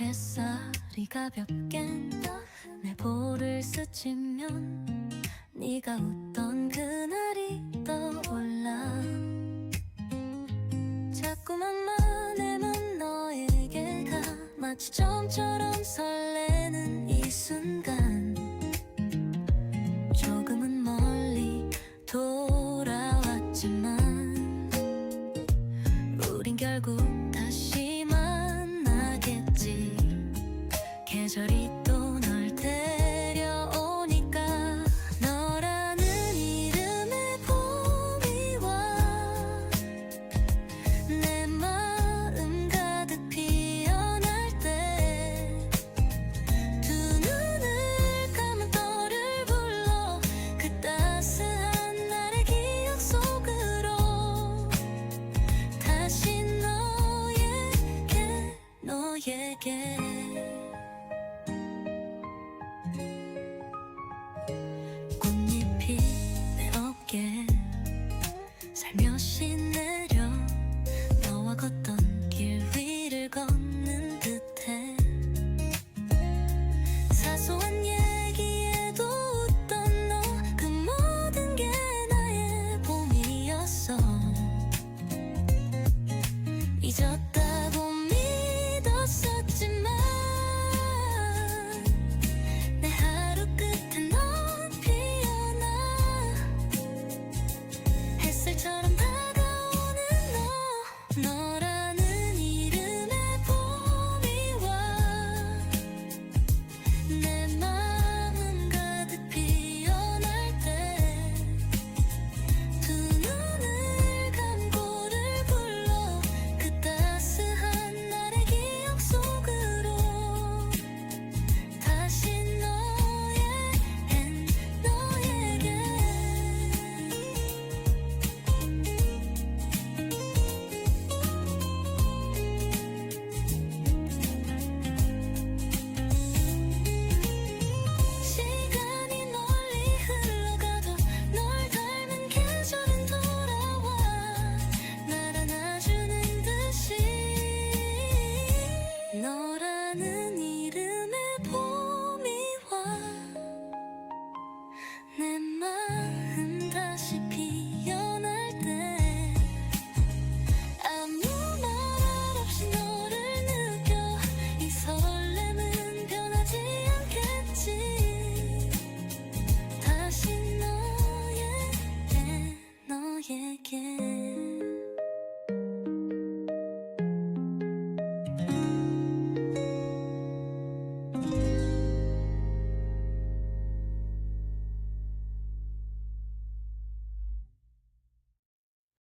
햇살이 가볍게 내 볼을 스치면 네가 웃던 그날이 떠올라. 자꾸만 마음은 너에게 가 마치 점처럼 설레는 이 순간. 조금은 멀리 돌아왔지만 우린 결국 너에게